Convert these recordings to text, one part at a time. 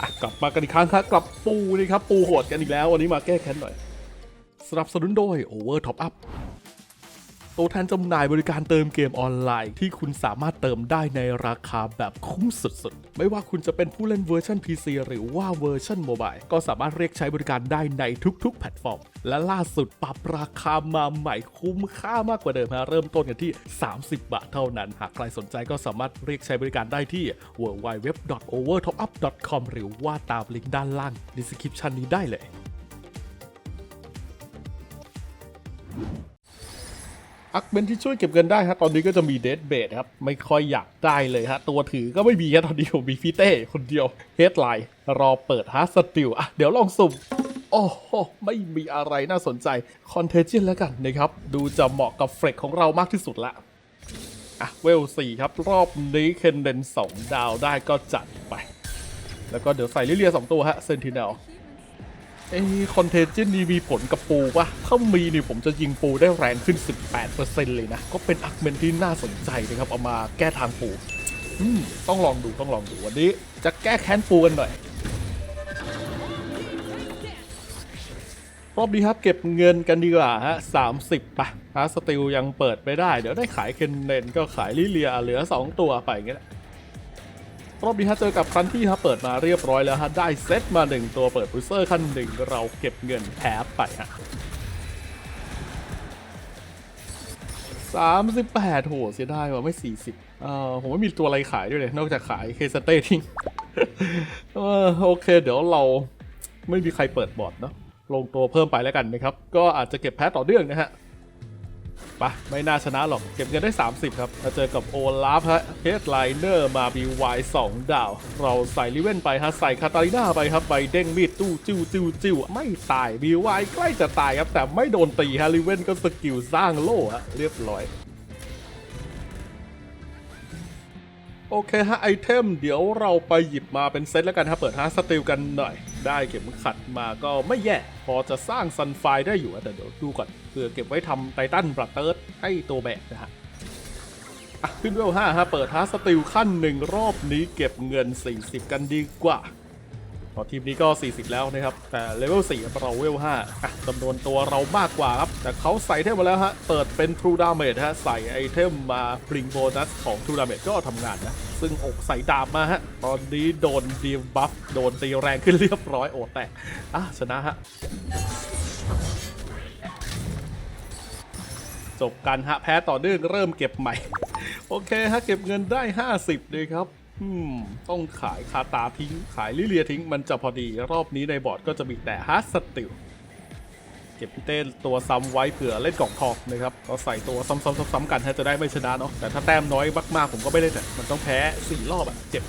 อะกลับมากันอีกครั้งครับกับปูนี่ครับ ปูโหดกันอีกแล้ว วันนี้มาแก้แค้นหน่อยสนับสนุนโดย Over Top Up ตัวแทนจำหน่ายบริการเติมเกมออนไลน์ ที่คุณสามารถเติมได้ในราคาแบบคุ้มสุดๆ ไม่ว่าคุณจะเป็นผู้เล่นเวอร์ชัน PC หรือว่าเวอร์ชันโมบายก็สามารถเรียกใช้บริการได้ในทุกๆ แพลตฟอร์ม และล่าสุดปรับราคามาใหม่คุ้มค่ามากกว่าเดิมฮะเริ่มต้นกันที่ 30 บาทเท่านั้น หากใครสนใจก็สามารถเรียกใช้บริการได้ที่ www.overtopup.com หรือว่าตามลิงก์ด้านล่าง description นี้ได้เลย อักเบนที่ช่วยเก็บเงินได้ฮะตอนนี้ก็จะมีเด d เบดครับ ไม่ค่อยอยากได้เลยฮะ ตัวถือก็ไม่มีฮะตอนนี้ผมมีฟิเต้คนเดียวเฮดไลน์รอเปิดฮาร์สติลอะเดี๋ยวลองสุ่มโอ้โหไม่มีอะไรน่าสนใจคอนเทเจนแล้วกันนะครับ ดูจะเหมาะกับเฟรกของเรามากที่สุดละอะเวลสี่ครับ รอบนี้เคนเดนสองดาวได้ก็จัดไป แล้วก็เดี๋ยวใส่ลิเลียสองตัวฮะเซนติเนล ไอ้คอนเทนเจนนี่มีผลกับปูปะถ้ามีนี่ผมจะยิงปูได้แรงขึ้น 18%เลยนะ ก็เป็นอักเมนที่น่าสนใจนะครับ เอามาแก้ทางปูอืมต้องลองดูต้องลองดูวันนี้ จะแก้แค้นปูกันหน่อย รอบนี้ครับเก็บเงินกันดีกว่าฮะ30ปะฮาร์สติลยังเปิดไม่ได้ เดี๋ยวได้ขายเคนเนนก็ขายลิเลียเหลือ 2 ตัวไปอย่างเงี้ยแหละ รอบนี้ฮะเจอกับครั้นที่ฮะเปิดมาเรียบร้อยแล้วฮะได้เซตมาหนึ่งตัวเปิดบูสเซอร์ขั้นหนึ่งเราเก็บเงินแพ้ไปฮะสามสิบแปดโหเสียดายว่ะไม่สี่สิบเออผมไม่มีตัวอะไรขายด้วยเลย นอกจากขายเคสเตทิ้งเออโอเค เดี๋ยวเราไม่มีใครเปิดบอร์ดเนาะลงตัวเพิ่มไปแล้วกันนะครับ ก็อาจจะเก็บแพ้ต่อเนื่องนะฮะ ปะไม่น่าชนะหรอก เก็บเงินได้ 30 ครับมาเจอกับโอลาฟฮะเฮดไลเนอร์มาบีวายสองดาว เราใส่ลิเว่นไปฮะ ใส่คาตาลิน่าไปครับใบเด้งมีดตู้จิ้วจิ้วจิ้วไม่ตายบีวายใกล้จะตายครับ แต่ไม่โดนตีฮะลิเว่นก็สกิลสร้างโล่ฮะเรียบร้อย โอเคฮะไอเทมเดี๋ยวเราไปหยิบมาเป็นเซตแล้วกันฮะเปิดฮาร์สติลกันหน่อย ได้เก็บขัดมาก็ไม่แย่ พอจะสร้างซันไฟได้อยู่แต่เดี๋ยวดูก่อนเพื่อเก็บไว้ทำไททันบรัตเติร์ดให้ตัวแบกนะฮะอะขึ้นเวล5ฮะเปิดฮาร์สติลขั้นหนึ่งรอบนี้เก็บเงิน 40 กันดีกว่า พอทีมนี้ก็ 40 แล้วนะครับ แต่เลเวล4เราเวล5อะจำนวนตัวเรามากกว่าครับ แต่เขาใส่เทมมาแล้วฮะ เปิดเป็น True Damage ฮะ ใส่ไอเทมมาพลิงโบนัสของ True Damage ก็ทำงานนะ ซึ่งอกใส่ดาบมาฮะ ตอนนี้โดนดีบัฟ โดนตีแรงขึ้นเรียบร้อยโอแตกอะชนะฮะจบกันฮะ แพ้ต่อเนื่องเริ่มเก็บใหม่ โอเคฮะ เก็บเงินได้ 50เลยครับ อืมต้องขายคาตาทิ้ง ขายลิเลียทิ้ง มันจะพอดีรอบนี้ในบอร์ดก็จะมีแต่ฮาร์ดสติลเก็บพี่เต้ตัวซ้ำไว้เผื่อเล่นกล่องทองนะครับก็ใส่ตัวซ้ำๆๆกันฮะจะได้ไม่ชนะเนาะแต่ถ้าแต้มน้อยมากๆผมก็ไม่ได้แต่มันต้องแพ้สี่รอบอะเจ็บ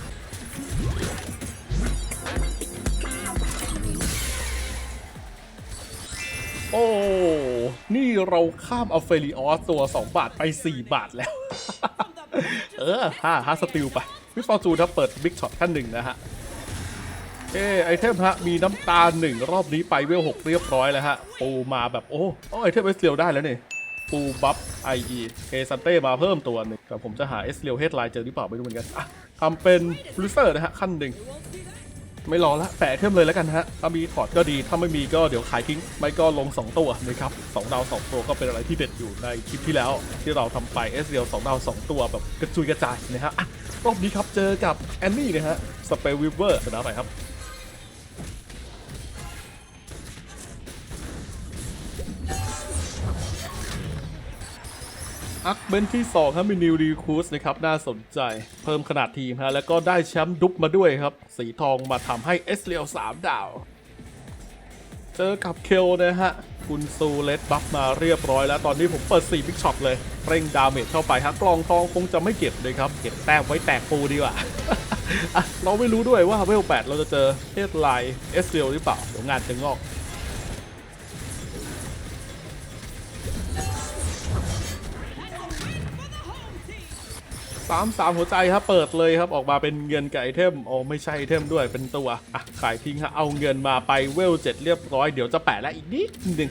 โอ้ นี่เราข้ามอัลเฟริออสตัว 2 บาทไป 4 บาทแล้ว เออห้าฮาสติลไป วิฟอร์จูนครับเปิดบิ๊กช็อตขั้นหนึ่งนะฮะเอไอเทมฮะมีน้ำตาลหนึ่งรอบนี้ไปเวลหกเรียบร้อยแล้วฮะ ปูมาแบบโอ้โอ้ไอเทมเอสเลียวได้แล้วนี่ปูบัฟไอเอซันเต้มาเพิ่มตัวหนึ่งแต่ผมจะหาเอสเลียวเฮดไลน์เจอหรือเปล่าไม่รู้เหมือนกันอะทำเป็นบลิเซอร์นะฮะขั้นหนึ่ง ไม่รอละแปะไอเทมเลยแล้วกันฮะ ถ้ามีถอดก็ดี ถ้าไม่มีก็เดี๋ยวขายทิ้ง ไม่ก็ลง 2 ตัวนะครับสองดาว 2 ตัวก็เป็นอะไรที่เด็ดอยู่ในคลิปที่แล้ว ที่เราทำไปเอสเดียว2ดาว 2 ตัวแบบกระจุยกระจายนะฮะอะรอบนี้ครับเจอกับแอนนี่นะฮะสเปรวิเวอร์ชนะไปครับ อักเบนที่2ครับมีนิวดีคูสนะครับน่าสนใจเพิ่มขนาดทีมฮะแล้วก็ได้แชมป์ดุบมาด้วยครับ สีทองมาทำให้เอสเรียว3ดาว เจอกับเคลนะฮะคุณซูเลตบัฟมาเรียบร้อยแล้วตอนนี้ผมเปิด4บิ๊กช็อตเลย เร่งดาเมจเข้าไปฮะกลองทองคงจะไม่เก็บเลยครับ เก็บแต้มไว้แตกปูดีกว่าเราไม่รู้ด้วยว่าเวล8เราจะเจอเฮดไลน์เอสเรียวหรือเปล่าเดี๋ยวงานจะงอก สามสามหัวใจครับเปิดเลยครับออกมาเป็นเงินกับไอเทมโอ้ไม่ใช่ไอเทมด้วยเป็นตัวอะขายทิ้งฮะเอาเงินมาไปเวลเจ็ดเรียบร้อยเดี๋ยวจะแปะแล้วอีกนิดหนึ่ง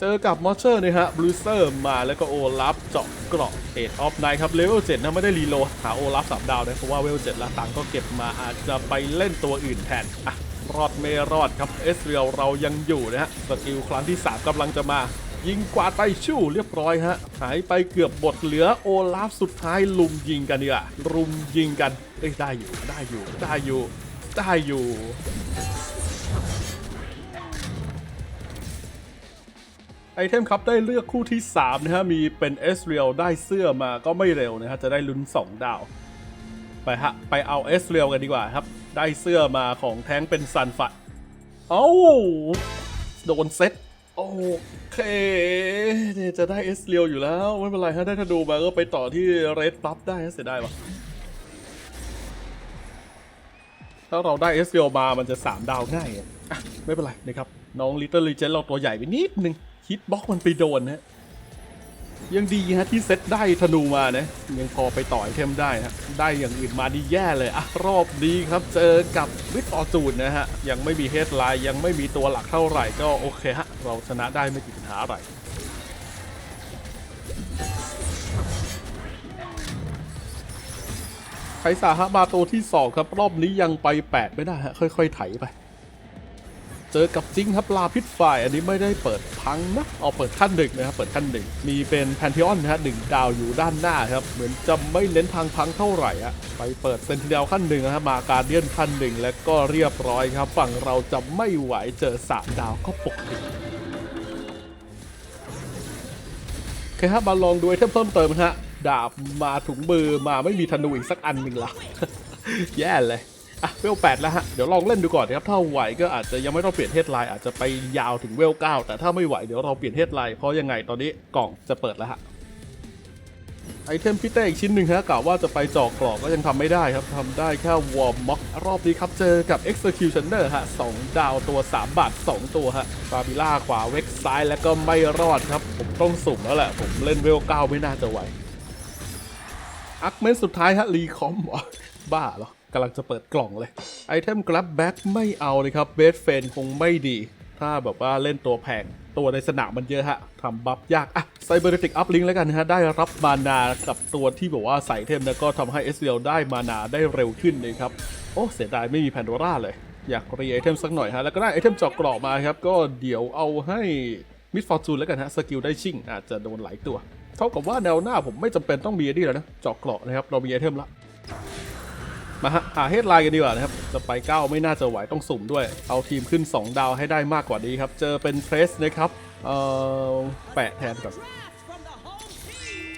เจอกับมอเชอร์นะฮะบลูเซอร์มาแล้วก็โอลัฟเจาะเกราะเอ็ดออฟไนครับเลเวลเจ็ดนะไม่ได้รีโลหาโอลัฟสามดาวนะเพราะว่าเวลเจ็ดละตังก็เก็บมาอาจจะไปเล่นตัวอื่นแทนอะรอดไม่รอดครับเอสเรียลเรายังอยู่นะฮะสกิลครั้งที่ 3กำลังจะมา ยิงกว่าไปชู่เรียบร้อยฮะหายไปเกือบบทเหลือโอลาฟสุดท้ายลุมยิงกันดีกว่ารุมยิงกันเอ้ยได้อยู่ได้อยู่ได้อยู่ได้อยู่ไอเทมครับได้เลือกคู่ที่ 3 นะฮะ มีเป็นเอสเรียลได้เสื้อมาก็ไม่เร็วนะฮะ จะได้ลุ้น 2 ดาว ไปฮะ ไปเอาเอสเรียลกันดีกว่าครับ ได้เสื้อมาของแท้งเป็นซันฟัดเอ้า โดนเซ็ต โอเคเนี่ยจะได้เอสเรียวอยู่แล้ว ไม่เป็นไรฮะได้ธนูมาก็ไปต่อที่เรดปั๊บได้ฮะเสียดายวะถ้าเราได้เอสเรียวมามันจะ 3 ดาวง่ายอะอะไม่เป็นไรนะครับ น้องลิตเติ้ลลีเจนเราตัวใหญ่ไปนิดนึงฮิตบล็อกมันไปโดนนะ ยังดีฮะที่เซตได้ธนูมานะยังพอไปต่อไอเทมได้นะได้อย่างอื่นมาดีแย่เลยอะรอบนี้ครับเจอกับวิทฟอจูนนะฮะยังไม่มีเฮดไลน์ยังไม่มีตัวหลักเท่าไหร่ก็โอเคฮะเราชนะได้ไม่กี่ปัญหาอะไรไคสาฮะมาตัวที่2ครับรอบนี้ยังไป8ไม่ได้ฮะค่อยๆไถไป เจอกับจริงครับลาพิษไฟอันนี้ไม่ได้เปิดพังนะเอาเปิดขั้นหนึ่งนะครับเปิดขั้นหนึ่งมีเป็นแพนเทออนนะฮะหนึ่งดาวอยู่ด้านหน้าครับเหมือนจะไม่เน้นทางพังเท่าไหร่อะไปเปิดเซนติเนลขั้นหนึ่งนะฮะมาการเดียนขั้นหนึ่งแล้วก็เรียบร้อยครับ ฝั่งเราจะไม่ไหวเจอสามดาวก็ปกติโอเคครับมาลองดูไอเทมเพิ่มเติมนะฮะดาบมาถุงมือมาไม่มีธนูอีกสักอันหนึ่งละแย่เลย อะเวล8แล้วฮะ เดี๋ยวลองเล่นดูก่อนนะครับ ถ้าไหวก็อาจจะยังไม่ต้องเปลี่ยนเฮดไลน์อาจจะไปยาวถึงเวล9แต่ถ้าไม่ไหวเดี๋ยวเราเปลี่ยนเฮดไลน์เพราะยังไงตอนนี้กล่องจะเปิดแล้วฮะไอเทมพี่เต้อีกชิ้นหนึ่งฮะกล่าวว่าจะไปจอกกรอกก็ยังทำไม่ได้ครับทำได้แค่วอร์มม็อกรอบนี้ครับ เจอกับ Executioner ฮะ2ดาวตัว 3 บาท 2 ตัวฮะฟาบิล่าขวาเวกซ้ายแล้วก็ไม่รอดครับ ผมต้องสุ่มแล้วแหละ ผมเล่นเวล9ไม่น่าจะไหวอักเมนสุดท้ายฮะรีคอมบ้าเหรอ กำลังจะเปิดกล่องเลย ไอเทมกลับแบ็กไม่เอาเลยครับเบสเฟนคงไม่ดี ถ้าแบบว่าเล่นตัวแพงตัวในสนามมันเยอะฮะทำบัฟยาก อะไซเบอร์ติกอัพลิงแล้วกันนะฮะ ได้รับมานากับตัวที่แบบว่าใส่เทมแล้วก็ทำให้เอสเได้มานาได้เร็วขึ้นเลยครับ โอ้เสียดายไม่มีแพนโดร่าเลย อยากรีไอเทมสักหน่อยฮะ แล้วก็ได้ไอเทมจอกกรอกมาครับ ก็เดี๋ยวเอาให้มิดฟอร์จูนแล้วกันฮะ สกิลได้ชิ่งอาจจะโดนหลายตัว เท่ากับว่าแนวหน้าผมไม่จำเป็นต้องมีอ้นี่แล้วนะจอกเกราะนะครับเรามีไอเทมละ มาหาเฮดไลน์กันดีกว่านะครับ จะไป 9 ไม่น่าจะไหวต้องสุ่มด้วย เอาทีมขึ้น 2 ดาวให้ได้มากกว่านี้ครับ เจอเป็นเพรสนะครับ เอ่อ แปะแทนก่อน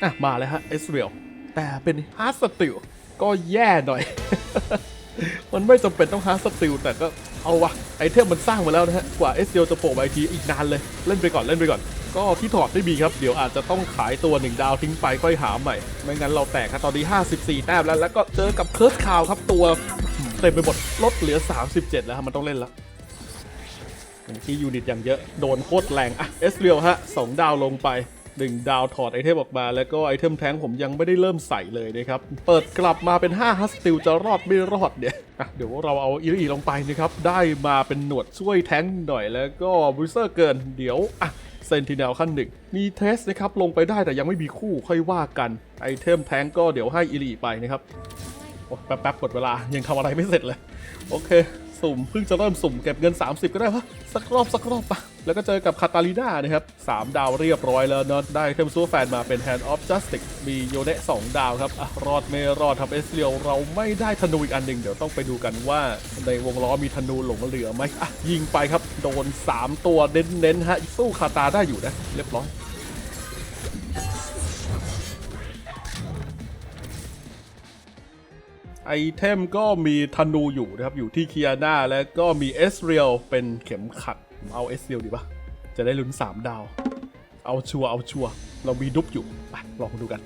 อะ มาแล้วฮะเอสเรียลแต่เป็นฮาร์ดสติลก็แย่หน่อย มันไม่จำเป็นต้องฮาร์ดสติลแต่ก็เอาวะไอเทมมันสร้างมาแล้วนะฮะ กว่าเอสเรียลจะโผล่มาอีกทีอีกนานเลย เล่นไปก่อนเล่นไปก่อน ก็ที่ถอดได้มีครับ เดี๋ยวอาจจะต้องขายตัวหนึ่งดาวทิ้งไปค่อยหาใหม่ ไม่งั้นเราแตกครับตอนนี้ 54 แต้มแล้ว แล้วก็เจอกับเคิร์สคาวครับตัวเต็มไปหมดลดเหลือ 37 แล้วมันต้องเล่นละที่ยูนิตอย่างเยอะโดนโคตรแรงอะเอสเรียลฮะสองดาวลงไป 1 ดาวถอดไอเทมออกมา แล้วก็ไอเทมแท้งผมยังไม่ได้เริ่มใส่เลยนะครับ เปิดกลับมาเป็น5ฮัสติลจะรอดไม่รอดเนี่ยเดี๋ยวเราเอาอีลีลงไปนะครับ ได้มาเป็นหนวดช่วยแท้งหน่อยแล้วก็บริเซอร์เกินเดี๋ยวอะเซนติเนลขั้นหนึ่งมีเทสนะครับ ลงไปได้แต่ยังไม่มีคู่ค่อยว่ากันไอเทมแท้งก็เดี๋ยวให้อีลีไปนะครับโอ้แป๊บๆหมดเวลายังทำอะไรไม่เสร็จเลย โอเค สุ่มเพิ่งจะเริ่มสุ่มเก็บเงิน 30 ก็ได้วะสักรอบสักรอบปะ แล้วก็เจอกับคาตาลีนานะครับ3ดาวเรียบร้อยแล้วเนอะได้เทมซูแฟนมาเป็น Hand of Justice มีโยเนะ2ดาวครับอะรอดไม่รอดทับเอสเรียวเราไม่ได้ธนูอีกอันหนึ่งเดี๋ยวต้องไปดูกันว่าในวงล้อมีธนูหลงเหลือไหมอะยิงไปครับโดน 3 ตัวเน้นๆฮะสู้คาตาได้อยู่นะเรียบร้อยไอเทมก็มีธนูอยู่นะครับ อยู่ที่เคียนาแล้วก็มีเอสเรียลเป็นเข็มขัด เอาเอสเรียลดีปะจะได้ลุ้น 3 ดาว เอาชัวร์เอาชัวร์เรามีดุบอยู่ไปลองดูกัน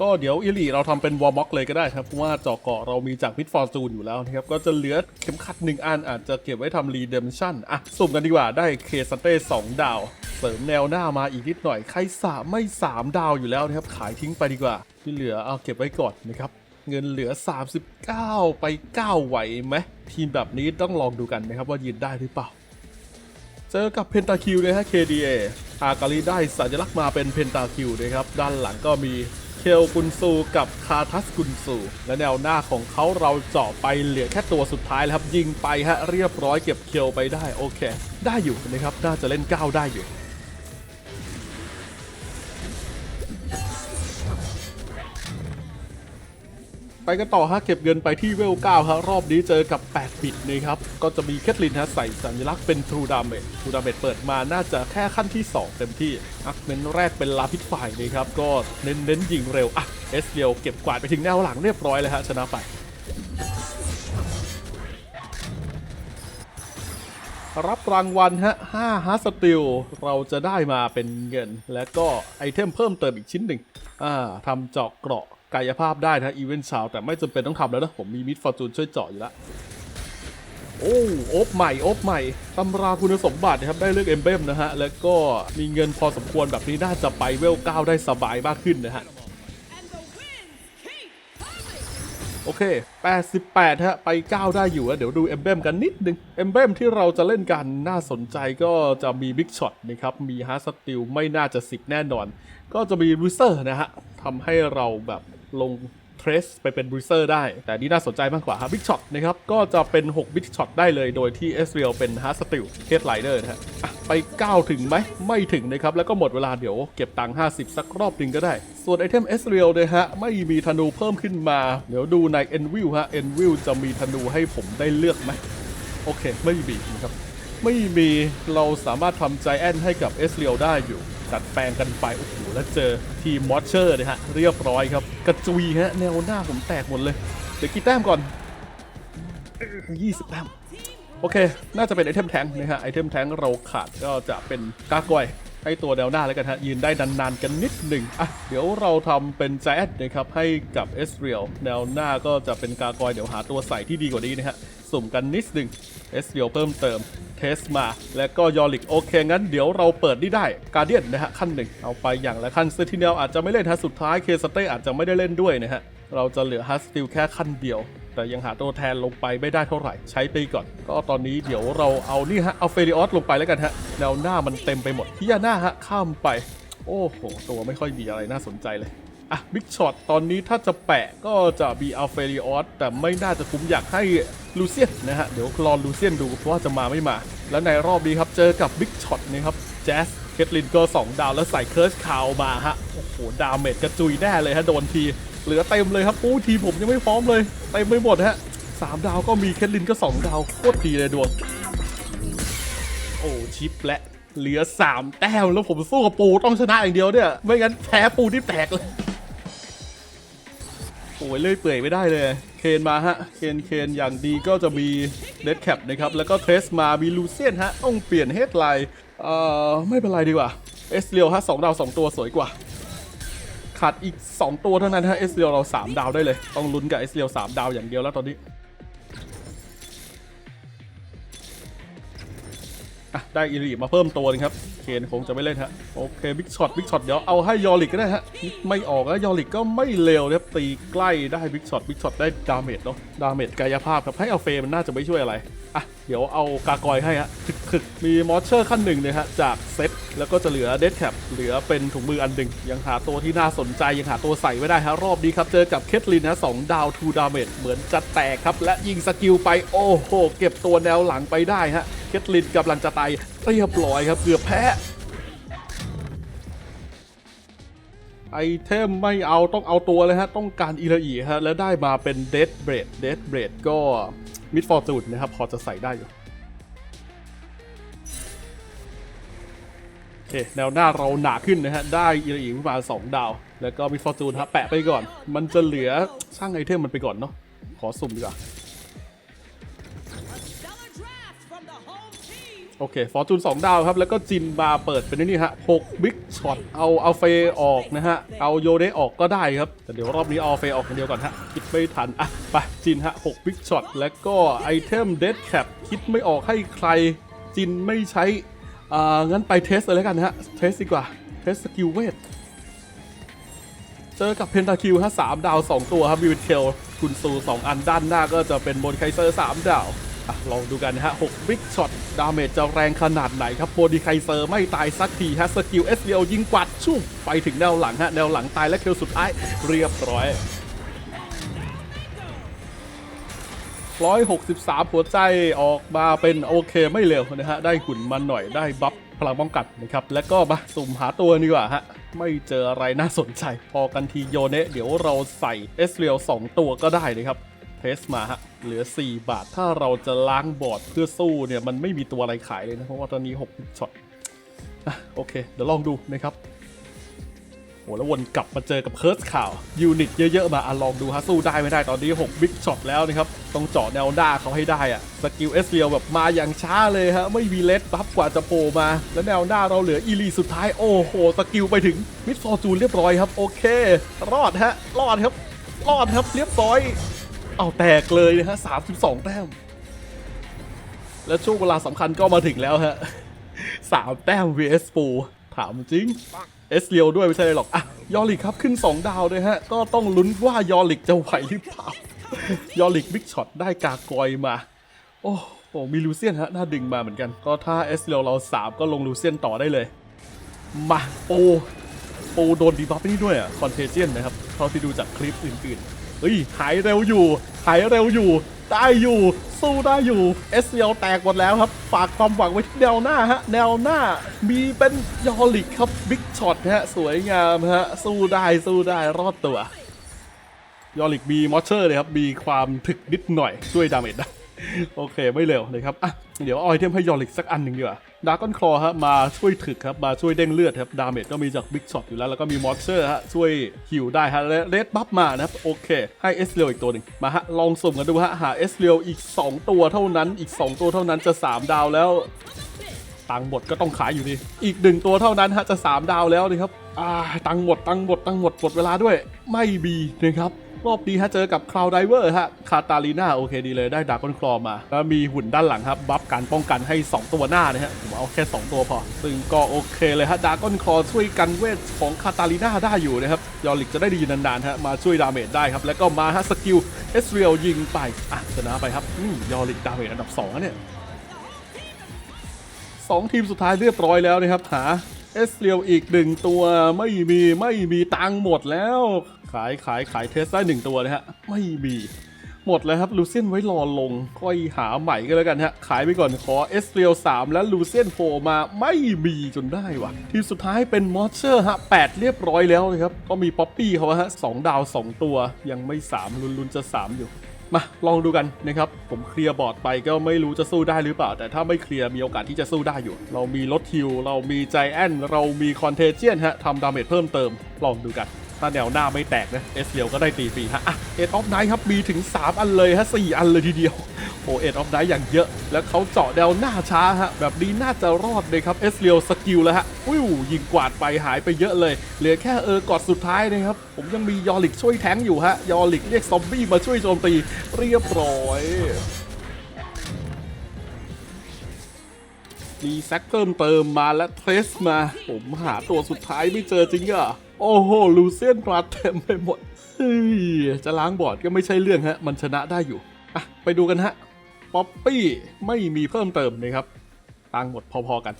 ก็เดี๋ยวอิลีเราทำเป็นวอร์ม็อกเลยก็ได้ครับ เพราะว่าเจาะเกาะเรามีจากพิทฟอร์จูนอยู่แล้วนะครับ ก็จะเหลือเข็มขัดหนึ่งอันอาจจะเก็บไว้ทำรีเดมชั่นอะ สุ่มกันดีกว่าได้เคสเต้สองดาว เสริมแนวหน้ามาอีกนิดหน่อย ใครสามไม่ 3 ดาวอยู่แล้วนะครับ ขายทิ้งไปดีกว่า ที่เหลือเอาเก็บไว้ก่อนนะครับ เงินเหลือ 39 ไป 9 ไหวไหมทีมแบบนี้ต้องลองดูกันนะครับว่ายืนได้หรือเปล่า เจอกับเพนตาคิวนะฮะ KDA อากาลีได้สัญลักษณ์มาเป็นเพนตาคิวนะครับ ด้านหลังก็มีเคลกุนซูกับคาทัสกุนซู และแนวหน้าของเขาเราเจาะไปเหลือแค่ตัวสุดท้ายแล้วครับ ยิงไปฮะเรียบร้อยเก็บเคลไปได้โอเค ได้อยู่นะครับน่าจะเล่น 9 ได้อยู่ ไปกันต่อฮะเก็บเงินไปที่เวล9ฮะรอบนี้เจอกับ 8 บิตนะครับ ก็จะมีแคทลินฮะใส่สัญลักษณ์เป็น True Damage True Damage เปิดมาน่าจะแค่ขั้นที่ 2 เต็มที่อักเน้นแรกเป็นลาพิษฝ่ายนะครับ ก็เน้นเน้นยิงเร็วอะเอสเรียวเก็บกวาดไปถึงแนวหลังเรียบร้อยเลยฮะชนะไปรับรางวัลฮะ5ฮาร์สติลเราจะได้มาเป็นเงิน และก็ไอเทมเพิ่มเติมอีกชิ้นหนึ่งอ่าทำเจาะเกราะ กายภาพได้นะอีเวนต์ชาวแต่ไม่จำเป็นต้องทำแล้วนะ ผมมีมิดฟอร์จูนช่วยเจาะอยู่แล้ว โอ้โอบใหม่โอบใหม่ตำราคุณสมบัตินะครับ ได้เลือกเอมเบมนะฮะ แล้วก็มีเงินพอสมควรแบบนี้น่าจะไปเวล9ได้สบายมากขึ้นนะฮะโอเค 88 ฮะ ไป 9 ได้อยู่อะเดี๋ยวดูเอมเบมกันนิดนึงเอมเบมที่เราจะเล่นกันน่าสนใจก็จะมีบิ๊กช็อตนะครับ มีฮาร์สติลไม่น่าจะ 10 แน่นอน ก็จะมีรูเซอร์นะฮะ ทำให้เราแบบ ลงเทรสไปเป็นบริเซอร์ได้ แต่นี่น่าสนใจมากกว่าฮะบิ๊กช็อตนะครับ ก็จะเป็น 6 บิ๊กช็อตได้เลยโดยที่เอสเรียลเป็นฮาร์สติลเฮดไลเดอร์นะฮะไป 9 ถึงไหม ไม่ถึงนะครับ แล้วก็หมดเวลาเดี๋ยวเก็บตังค์50 สักรอบหนึ่งก็ได้ ส่วนไอเทมเอสเรียลเนี่ยฮะ ไม่มีธนูเพิ่มขึ้นมา เดี๋ยวดูในเอ็นวิวฮะเอ็นวิวจะมีธนูให้ผมได้เลือกไหมโอเค ไม่มีนะครับไม่มีเราสามารถทำใจแอนให้กับเอสเรียลได้อยู่ ดัดแปลงกันไปโอ้โหแล้วเจอทีมมอชเชอร์นะฮะเรียบร้อยครับ กระจุยฮะแนวหน้าผมแตกหมดเลย เดี๋ยวกี่แต้มก่อน 20 แต้ม โอเค น่าจะเป็นไอเทมแทงนะฮะไอเทมแทงเราขาดก็จะเป็นกากอยให้ตัวแนวหน้าแล้วกันฮะยืนได้นานๆกันนิดหนึ่งอะเดี๋ยวเราทำเป็นแจดนะครับให้กับเอสเรียลแนวหน้าก็จะเป็นกากอยเดี๋ยวหาตัวใส่ที่ดีกว่านี้นะฮะสุ่มกันนิดหนึ่งเอสเรียลเพิ่มเติม เทสมา แล้วก็ยอริกโอเค งั้นเดี๋ยวเราเปิดนี่ได้การเดียนนะฮะขั้นหนึ่งเอาไปอย่างละขั้นเซติเนลอาจจะไม่เล่นฮะสุดท้ายเคสเต้อาจจะไม่ได้เล่นด้วยนะฮะเราจะเหลือฮัสติลแค่ขั้นเดียว แต่ยังหาตัวแทนลงไปไม่ได้เท่าไหร่ใช้ไปก่อน ก็ตอนนี้เดี๋ยวเราเอานี่ฮะเอาเฟริออสลงไปแล้วกันฮะแนวหน้ามันเต็มไปหมดฮิยาน่าฮะข้ามไป โอ้โห ตัวไม่ค่อยมีอะไรน่าสนใจเลย อะบิ๊กช็อตตอนนี้ถ้าจะแปะก็จะมีอัลเฟริออสแต่ไม่น่าจะคุ้มอยากให้ลูเซียนนะฮะ เดี๋ยวรอลูเซียนดูว่าจะมาไม่มา แล้วในรอบนี้ครับเจอกับบิ๊กช็อตนะครับแจสเคทลินก็ 2 ดาวแล้วใส่เคิร์สคาวมาฮะ โอ้โห ดาเมจกระจุยแน่เลยฮะ โดนที เหลือเต็มเลยครับอู้ทีผมยังไม่พร้อมเลยเต็มไปหมดฮะสามดาวก็มีเคทลินก็ 2 ดาวโคตรดีเลยดวง โอ้ชิปและเหลือ 3 แต้มแล้วผมสู้กับปูต้องชนะอย่างเดียวเนี่ย ไม่งั้นแพ้ปูที่แตกเลย โอ้ยเลื่อยเปื่อยไม่ได้เลย เคนมาฮะ เคนเคนอย่างดีก็จะมีเดดแคปนะครับ แล้วก็เทสมา มีลูเซียนฮะต้องเปลี่ยนเฮดไลน์เอ่อ ไม่เป็นไรดีกว่าเอสเรียวฮะสองดาวสองตัวสวยกว่า ขาดอีก 2 ตัวเท่านั้นฮะเอสเรียวเรา 3 ดาวได้เลย ต้องลุ้นกับเอสเรียว3ดาวอย่างเดียวแล้วตอนนี้ ได้อีรีมาเพิ่มตัวนึงครับเคนคงจะไม่เล่นฮะโอเคบิ๊กช็อตบิ๊กช็อตเดี๋ยวเอาให้ยอริกก็ได้ฮะไม่ออกแล้วยอริกก็ไม่เร็วนะครับตีใกล้ได้บิ๊กช็อตบิ๊กช็อตได้ดาเมจเนาะดาเมจกายภาพครับให้เอาเฟมันน่าจะไม่ช่วยอะไรอะเดี๋ยวเอากากอยให้ฮะถึกๆมีมอสเชอร์ขั้นหนึ่งเลยฮะจากเซตแล้วก็จะเหลือเดดแคปเหลือเป็นถุงมืออันหนึ่งยังหาตัวที่น่าสนใจยังหาตัวใส่ไม่ได้ฮะรอบนี้ครับเจอกับเคทลินฮะสองดาวทูดาเมจเหมือนจะแตกครับและยิงสกิลไปโอ้โหเก็บตัวแนวหลังไปได้ฮะ เคทลินกำลังจะตายเรียบร้อยครับเกือบแพ้ไอเทมไม่เอาต้องเอาตัวเลยฮะ ต้องการอีระอีฮะ แล้วได้มาเป็นเดดเบรดเดดเบรดก็มิดฟอร์จูนนะครับ พอจะใส่ได้อยู่โอเค แนวหน้าเราหนาขึ้นนะฮะ ได้อีระอีขึ้นมา2ดาว แล้วก็มิดฟอร์จูนฮะ แปะไปก่อน มันจะเหลือช่างไอเทมมันไปก่อนเนาะขอสุ่มดีกว่า โอเค ฟอร์จูน2ดาวครับ แล้วก็จินมาเปิดเป็นนี่ฮะ6บิ๊กช็อต เอาเอาเฟออกนะฮะ เอาโยเดออกก็ได้ครับ แต่เดี๋ยวรอบนี้เอาเฟออกคนเดียวก่อนฮะ คิดไม่ทัน อะ ไป จินฮะ6บิ๊กช็อต แล้วก็ไอเทมเดดแคปคิดไม่ออกให้ใคร จินไม่ใช้ อ่า งั้นไปเทสเลยกันฮะ เทสดีกว่า เทสสกิลเวท เจอกับเพนทาคิวฮะสามดาว2ตัวครับบิวเทลคุณซู2อันด้านหน้าก็จะเป็นโมดิไคเซอร์3ดาว อะลองดูกันนะฮะ6บิ๊กช็อตดาเมจจะแรงขนาดไหนครับโมดิไคเซอร์ไม่ตายสักทีฮะสกิลเอสเดียวยิงกวัดชุ่มไปถึงแนวหลังฮะแนวหลังตายและเคลสุดท้ายเรียบร้อย163หัวใจออกมาเป็นโอเคไม่เร็วนะฮะ ได้หุ่นมาหน่อยได้บัฟพลังป้องกันนะครับ แล้วก็มาสุ่มหาตัวดีกว่าฮะ ไม่เจออะไรน่าสนใจ พอกันทีโยเนะเดี๋ยวเราใส่เอสเรียล2ตัวก็ได้นะครับ เทสมาฮะเหลือ 4 บาท ถ้าเราจะล้างบอร์ดเพื่อสู้เนี่ย มันไม่มีตัวอะไรขายเลยนะ เพราะว่าตอนนี้6ช็อตอะโอเค เดี๋ยวลองดูนะครับโหแล้ววนกลับมาเจอกับเคิร์สข่าวยูนิตเยอะ ๆ มาอะลองดูฮะสู้ได้ไม่ได้ตอนนี้ 6 บิ๊กช็อตแล้วนะครับ ต้องเจาะแนวหน้าเขาให้ได้อะสกิลเอสเรียลแบบมาอย่างช้าเลยฮะ ไม่มีเลสบัฟกว่าจะโผล่มา แล้วแนวหน้าเราเหลืออีลีสุดท้าย โอ้โหสกิลไปถึงมิดฟอร์จูนเรียบร้อยครับ โอเค รอดฮะรอดครับ รอดครับเรียบร้อย เอาแตกเลยนะฮะ32แต้ม และช่วงเวลาสำคัญก็มาถึงแล้วฮะสามแต้ม vs ปูถามจริงเอสเรียวด้วยไม่ใช่หรอกอะยอริกครับขึ้น 2 ดาวเลยฮะ ก็ต้องลุ้นว่ายอริกจะไหวหรือเปล่า ยอริกบิ๊กช็อตได้กากอยมา โอ้โหมีลูเซียนฮะ น่าดึงมาเหมือนกัน ก็ถ้าเอสเรียวเรา3ก็ลงลูเซียนต่อได้เลย มาโปโปโดนดีบัฟไปนี่ด้วยอะ คอนเทเจียนนะครับเท่าที่ดูจากคลิปอื่นๆ เฮ้ยหายเร็วอยู่หายเร็วอยู่ ได้อยู่สู้ได้อยู่เอสเรียวแตกหมดแล้วครับ ฝากความหวังไว้ที่แนวหน้าฮะแนวหน้ามีเป็นยอริกครับบิ๊กช็อตฮะสวยงามฮะสู้ได้สู้ได้รอดตัวยอริกมีมอเชอร์เลยครับมีความถึกนิดหน่อยช่วยดาเมจได้โอเคไม่เร็วนะครับอะเดี๋ยวเอาไอเทมให้ยอริกสักอันหนึ่งดีกว่า ดากอนคลอฮะมาช่วยถึกครับมาช่วยเด้งเลือดครับดาเมจก็มีจากบิ๊กช็อตอยู่แล้วแล้วก็มีมอสเชอร์ฮะช่วยฮิวได้ฮะและเลดบัฟมานะครับโอเค ให้เอสเรียวอีกตัวหนึ่งมาฮะลองสุ่มกันดูฮะหาเอสเรียวอีก 2 ตัวเท่านั้นอีก 2 ตัวเท่านั้นจะ 3 ดาวแล้วตังหมดก็ต้องขายอยู่ดี อีกหนึ่งตัวเท่านั้นฮะจะ 3 ดาวแล้วนะครับอ่าตังหมดตังหมดตังหมดหมดเวลาด้วย ไม่มีนะครับ รอบนี้ฮะเจอกับคลาวไดเวอร์ฮะคาตาลีนาโอเคดีเลยได้ดากอนคลอมา แล้วมีหุ่นด้านหลังครับ บัฟการป้องกันให้ 2 ตัวหน้านะฮะผมเอาแค่ 2 ตัวพอ ซึ่งก็โอเคเลยฮะดากอนคลอช่วยกันเวทของคาตาลีนาได้อยู่นะครับยอริกจะได้ดีนานๆฮะมาช่วยดาเมจได้ครับ แล้วก็มาฮะสกิลเอสเรียลยิงไปอะชนะไปครับนี่ยอริกดาเมจอันดับ2เนี่ยสองทีมสุดท้ายเรียบร้อยแล้วนะครับหาเอสเรียวอีกหนึ่งตัวไม่มีไม่มีตังหมดแล้ว ขายขายขายเทสได้หนึ่งตัวนะฮะ ไม่มีหมดแล้วครับลูเซียนไว้รอลง ค่อยหาใหม่ก็แล้วกันฮะ ขายไปก่อนขอเอสเรียว3และลูเซียนโฟมาไม่มีจนได้วะทีมสุดท้ายเป็นมอสเชอร์ฮะ8เรียบร้อยแล้วนะครับ ก็มีป๊อปปี้เขาฮะสองดาว2ตัว ยังไม่3ลุ้นจะ3อยู่มาลองดูกันนะครับ ผมเคลียร์บอร์ดไปก็ไม่รู้จะสู้ได้หรือเปล่า แต่ถ้าไม่เคลียร์มีโอกาสที่จะสู้ได้อยู่ เรามีลดฮิลเรามีใจแอนเรามีคอนเทเจียนฮะทำดาเมจเพิ่มเติม ลองดูกัน ถ้าแนวหน้าไม่แตกนะเอสเลียวก็ได้ตีฟรีฮะอะเอ็ดออฟไนท์ครับมีถึง 3 อันเลยฮะ4อันเลยทีเดียวโอเอ็ดออฟไนท์อย่างเยอะ แล้วเขาเจาะแนวหน้าช้าฮะแบบนี้น่าจะรอดเลยครับเอสเลียวสกิลแล้วฮะวิวยิงกวาดไปหายไปเยอะเลย เหลือแค่เออกอดสุดท้ายนะครับ ผมยังมียอริกช่วยแทงอยู่ฮะยอริกเรียกซอมบี้มาช่วยโจมตีเรียบร้อยมีแซกเพิ่มเติมมาและเทรสมา ผมหาตัวสุดท้ายไม่เจอจริงอะ โอ้โหลูเซียนมาเต็มไปหมดเฮ้ยจะล้างบอร์ดก็ไม่ใช่เรื่องฮะ มันชนะได้อยู่อะไปดูกันฮะ ป๊อปปี้ไม่มีเพิ่มเติมนะครับตังหมดพอๆกัน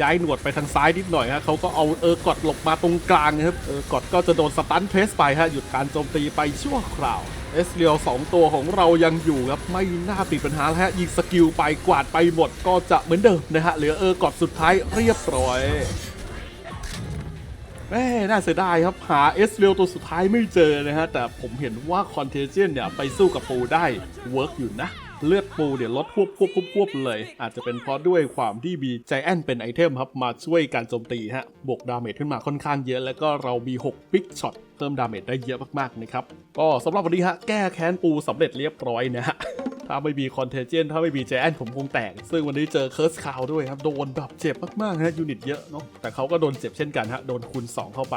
ย้ายหนวดไปทางซ้ายนิดหน่อยฮะเขาก็เอาเออกอดหลบมาตรงกลางนะครับ เออกอดก็จะโดนสตันเพสไปฮะ หยุดการโจมตีไปชั่วคราว เอสเรียวสองตัวของเรายังอยู่ครับ ไม่น่าติดปัญหาแล้วฮะ ยิงสกิลไปกวาดไปหมดก็จะเหมือนเดิมนะฮะ เหลือเออกอดสุดท้ายเรียบร้อย แม่น่าเสียดายครับ หาเอสเรียวตัวสุดท้ายไม่เจอนะฮะ แต่ผมเห็นว่าคอนเทเจนเนี่ย ไปสู้กับปูได้เวิร์กอยู่นะ เลือดปูเดี๋ยวลดควบควบควบควบเลย อาจจะเป็นเพราะด้วยความที่มีใจแอนเป็นไอเทมครับ มาช่วยการโจมตีฮะบวกดาเมจขึ้นมาค่อนข้างเยอะแล้วก็เรามี 6 บิ๊กช็อตเพิ่มดาเมจได้เยอะมากๆนะครับก็สำหรับวันนี้ฮะแก้แค้นปูสำเร็จเรียบร้อยนะฮะถ้าไม่มีคอนเทเจนถ้าไม่มีแจแอนผมคงแตก ซึ่งวันนี้เจอเคิร์สคาวด้วยครับ โดนแบบเจ็บมากๆฮะยูนิตเยอะเนาะแต่เขาก็โดนเจ็บเช่นกันฮะ โดนคูณ2เข้าไป